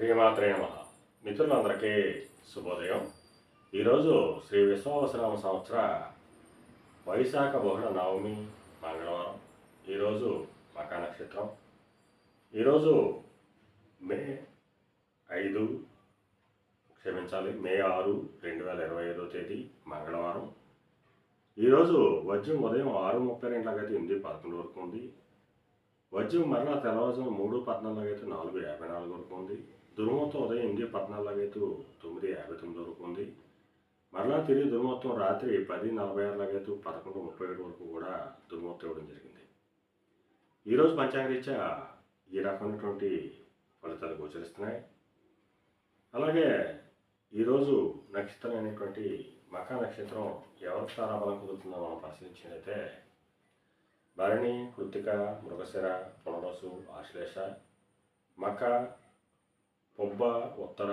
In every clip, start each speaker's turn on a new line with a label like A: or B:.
A: శ్రీమాత్రే నమ. మిత్రులందరికీ శుభోదయం. ఈరోజు శ్రీ విశ్వావసనామ సంవత్సర వైశాఖ బహుళ నవమి మంగళవారం. ఈరోజు మకా నక్షత్రం. ఈరోజు మే ఐదు క్షమించాలి మే ఆరు రెండు వేల ఇరవై ఐదో తేదీ మంగళవారం. ఈరోజు వజ్రం ఉదయం ఆరు ముప్పై రెండులకైతే ఎనిమిది పదకొండు వరకు ఉంది. వజ్రం మరలా తెల్లవారుజాము మూడు పద్నాలుగు అయితే నాలుగు యాభై నాలుగు వరకు ఉంది. దుర్మొత్తం ఉదయం ఎనిమిది పద్నాలుగు తొమ్మిది యాభై తొమ్మిది వరకు ఉంది. మరలా తిరిగి దుర్మొత్తం రాత్రి పది నలభై ఆరు అయితే పదకొండు ముప్పై ఏడు వరకు కూడా దుర్మొత్తం ఇవ్వడం జరిగింది. ఈరోజు పంచాంగరీత్యా ఈ రకమైనటువంటి ఫలితాలు గోచరిస్తున్నాయి. అలాగే ఈరోజు నక్షత్రం అయినటువంటి మకా నక్షత్రం ఎవరి తారాబలం కుదురుతుందో మనం పరిశీలించినైతే భరణి కృతిక మృగశిర పునరసు ఆశ్లేష మక ఉబ్బ ఉత్తర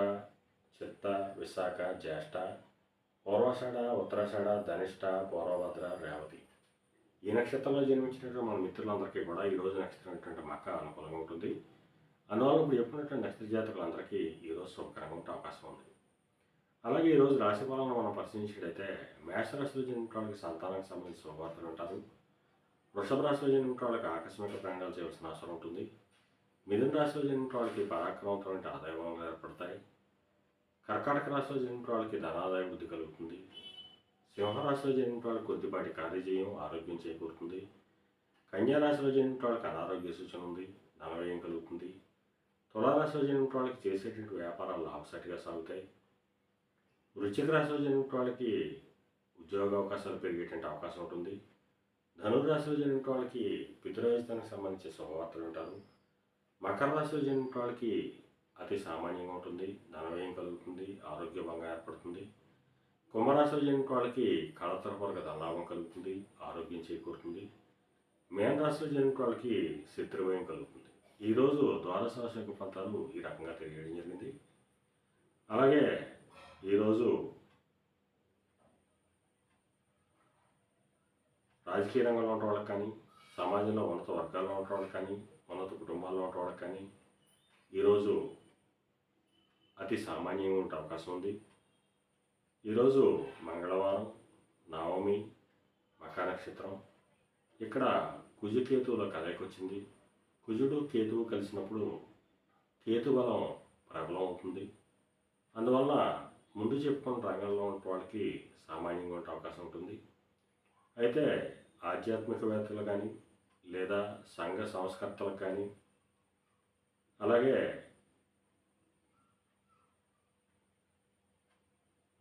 A: చిత్త విశాఖ జ్యేష్ఠ పూర్వాషాఢ ఉత్తరాషాఢ ధనిష్ట పూర్వభద్ర రేవతి ఈ నక్షత్రంలో జన్మించినటువంటి మన మిత్రులందరికీ కూడా ఈ రోజు నక్షత్రం అయినటువంటి మక్క అనుకూలంగా ఉంటుంది. అందువల్ల ఇప్పుడు చెప్పినటువంటి నక్షత్ర జాతకులందరికీ ఈరోజు శుభకరంగా ఉండే అవకాశం ఉంది. అలాగే ఈరోజు రాశి మనం పరిశీలించినట్లయితే మేషరాశిలో జన్మించిన వాళ్ళకి సంతానానికి సంబంధించిన శుభవార్తలు ఉంటారు. వృషభ రాశిలో జన్మించిన వాళ్ళకి ఆకస్మిక ప్రయాణాలు చేయవలసిన అవసరం ఉంటుంది. మిథున రాశిలో జన్మిన వాళ్ళకి పరాక్రమంతో ఆదాయం ఏర్పడతాయి? కర్కాటక రాశిలో జన్మిన వాళ్ళకి ధనాదాయ వృద్ధి కలుగుతుంది? సింహరాశిలో జన్మిన వాళ్ళకి కొద్దిపాటి కార్యజయం ఆరోగ్యం చేకూరుతుంది? కన్యారాశిలో జన్మిన వాళ్ళకి అనారోగ్య సూచన ఉంది? ధనవ్యయం కలుగుతుంది? తులారాశిలో జన్మిన వాళ్ళకి చేసేటువంటి వ్యాపారాలు లాభసాటిగా సాగుతాయి? వృశ్చిక రాశిలో జన్మిన వాళ్ళకి ఉద్యోగ అవకాశాలు పెరిగేటువంటి అవకాశం ఉంటుంది? ధనుర్రాశిలో జన్మిన వాళ్ళకి పితృరాజధానికి సంబంధించిన శుభవార్తలు ఉంటారు మకర రాశిలో జన్మించిన వాళ్ళకి అతి సామాన్యంగా ఉంటుంది ధనవ్యయం కలుగుతుంది ఆరోగ్య భంగం ఏర్పడుతుంది కుంభరాశిలో జరిగిన వాళ్ళకి కళతరపరగా ధనలాభం కలుగుతుంది ఆరోగ్యం చేకూరుతుంది. మేన రాశిలో జన్మించిన వాళ్ళకి శత్రువయం కలుగుతుంది ఈరోజు ద్వాదశ రాశి యొక్క ఫలితాలు ఈ రకంగా తెలియడం జరిగింది. అలాగే ఈరోజు రాజకీయ రంగంలో ఉన్న వాళ్ళకి కానీ సమాజంలో ఉన్నత వర్గాల్లో ఉన్న వాళ్ళకి కానీ ఉన్నత కుటుంబాల్లో ఉన్న కానీ ఈరోజు అతి సామాన్యంగా ఉండే అవకాశం ఉంది. ఈరోజు మంగళవారం నవమి మకా నక్షత్రం ఇక్కడ కుజుకేతువుల కలయిక వచ్చింది. కుజుడు కేతువు కలిసినప్పుడు కేతు బలం ప్రబలం అవుతుంది. అందువల్ల ముందు చెప్పుకున్న రంగంలో ఉన్న వాళ్ళకి సామాన్యంగా ఉండే అవకాశం ఉంటుంది. అయితే ఆధ్యాత్మికవేత్తలు కానీ లేదా సంఘ సంస్కర్తలకు కానీ. అలాగే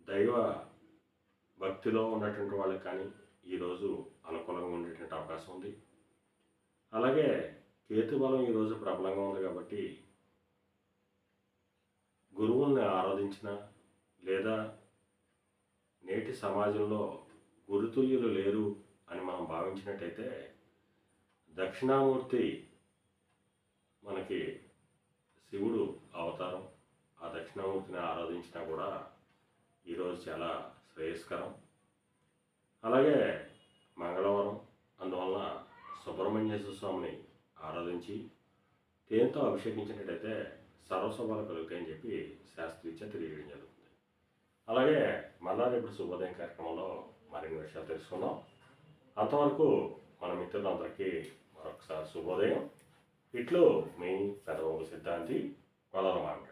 A: దైవ భక్తిలో ఉన్నటువంటి వాళ్ళకి కానీ ఈరోజు అనుకూలంగా ఉండేటువంటి అవకాశం ఉంది. అలాగే కేతు బలం ఈరోజు ప్రబలంగా ఉంది కాబట్టి గురువుల్ని ఆరాధించిన లేదా నేటి సమాజంలో గురుతుల్యులు లేరు అని మనం భావించినట్టయితే దక్షిణామూర్తి మనకి శివుడు అవతారం. ఆ దక్షిణామూర్తిని ఆరాధించినా కూడా ఈరోజు చాలా శ్రేయస్కరం. అలాగే మంగళవారం అందువలన సుబ్రహ్మణ్యేశ్వర స్వామిని ఆరాధించి తేనెతో అభిషేకించినట్టయితే సర్వశుభాలు కలుగుతాయని చెప్పి శాస్త్రీత్యా తెలియడం జరుగుతుంది. అలాగే మళ్ళా రేపు శుభోదయం కార్యక్రమంలో మరిన్ని విషయాలు తెలుసుకుందాం. అంతవరకు మన మిత్రులందరికీ మరొకసారి శుభోదయం. ఇట్లు మీ పెదవంగు సిద్ధాంతి వదలమాంటాడు